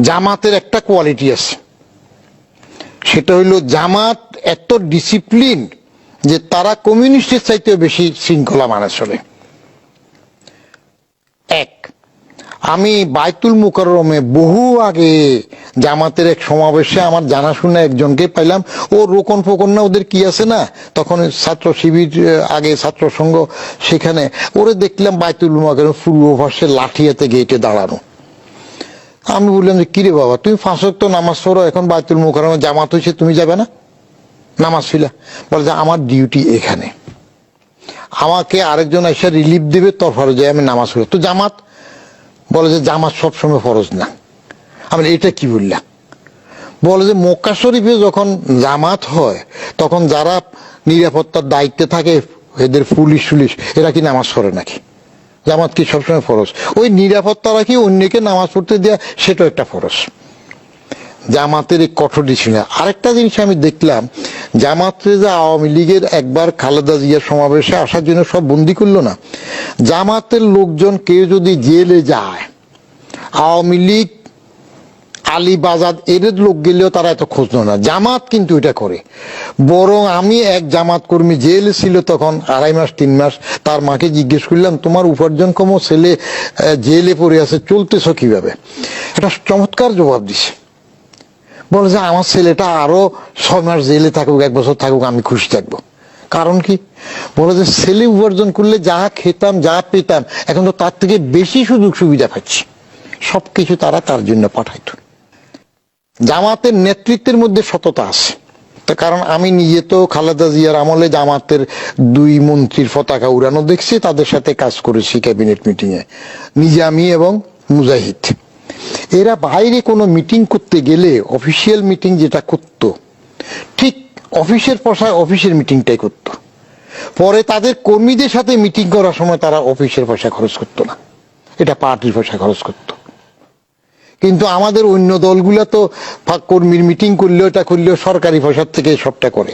জামাতের একটা কোয়ালিটি আছে। সেটা হইল জামাত এত ডিসিপ্লিন যে তারা কমিউনিস্টের চাইতেও বেশি শৃঙ্খলা মানে চলে। এক, আমি বাইতুল মুকাররমে বহু আগে জামাতের এক সমাবেশে আমার জানাশোনা একজনকে পাইলাম। ও রোকন ফোকন না, ওদের কি আছে না? তখন ছাত্র শিবির আগে ছাত্র সংঘ সেখানে। ওরে দেখলাম বাইতুল মুকাররম পূর্ব পাশে লাঠি হাতে গেটে দাঁড়ানো। আমি বললাম যে, কিরে বাবা, তুমি পাঁচ ওয়াক্ত নামাজ পড়ো, এখন বাইতুল মুকাররমে জামাত হয়েছে, তুমি যাবে না? নামাজ ফিলা বলে যে, আমার ডিউটি এখানে। আমাকে আরেকজন এসে রিলিফ দেবে, তোর ফরজে আমি নামাজ পড়ি। তো জামাত বলে যে, জামাত সবসময় ফরজ না। আমি এটা কি বললাম বলে যে, মক্কা শরীফে যখন জামাত হয়, তখন যারা নিরাপত্তার দায়িত্বে থাকে, এদের পুলিশ সুলিশ এরা কি নামাজ পড়ে নাকি? জামাত কি সবসময় ফরস ওই নিরাপত্তা রাখি অন্যকে নামাজ পড়তে দেওয়া সেটাও একটা ফরস জামাতের এই কঠোর ডিসিশন আরেকটা জিনিস আমি দেখলাম, জামাতে যে আওয়ামী লীগের একবার খালেদা জিয়ার সমাবেশে আসার জন্য সব বন্দি করল না। জামাতের লোকজন কেউ যদি জেলে যায়, আওয়ামী লীগ আলী বাজাদ এদের লোক গেলেও তারা এত খোঁজ না। জামাত কিন্তু এটা করে। বরং আমি এক জামাত কর্মী জেলে ছিল তখন, আড়াই মাস, তিন মাস, তার মাকে জিজ্ঞেস করলাম, তোমার উপার্জন কম ছেলে জেলে পড়ে আছে, চলতেছ কীভাবে? এটা চমৎকার জবাব দিছে। বলে যে, আমার ছেলেটা আরও ছয় মাস জেলে থাকুক, এক বছর থাকুক, আমি খুশি থাকব। কারণ কি? বলে যে, ছেলে উপার্জন করলে যা খেতাম, যা পেতাম, এখন তো তার থেকে বেশি সুযোগ সুবিধা পাচ্ছি। সবকিছু তারা তার জন্য পাঠাইতো। জামাতের নেতৃত্বের মধ্যে সততা আছে। কারণ আমি নিজে তো খালেদা জিয়ার আমলে জামাতের দুই মন্ত্রীর পতাকা উড়ানো দেখছি, তাদের সাথে কাজ করেছি ক্যাবিনেট মিটিং এ। নিজে আমি এবং মুজাহিদ। এরা বাইরে কোনো মিটিং করতে গেলে অফিসিয়াল মিটিং যেটা করত, ঠিক অফিসের পয়সায় অফিসের মিটিংটাই করত। পরে তাদের কর্মীদের সাথে মিটিং করার সময় তারা অফিসের পয়সা খরচ করতো না। এটা পার্টির পয়সা খরচ করতো। কিন্তু আমাদের অন্য দলগুলো তো কর্মীর মিটিং করলেও এটা করলেও সরকারি ভাষার থেকে সবটা করে।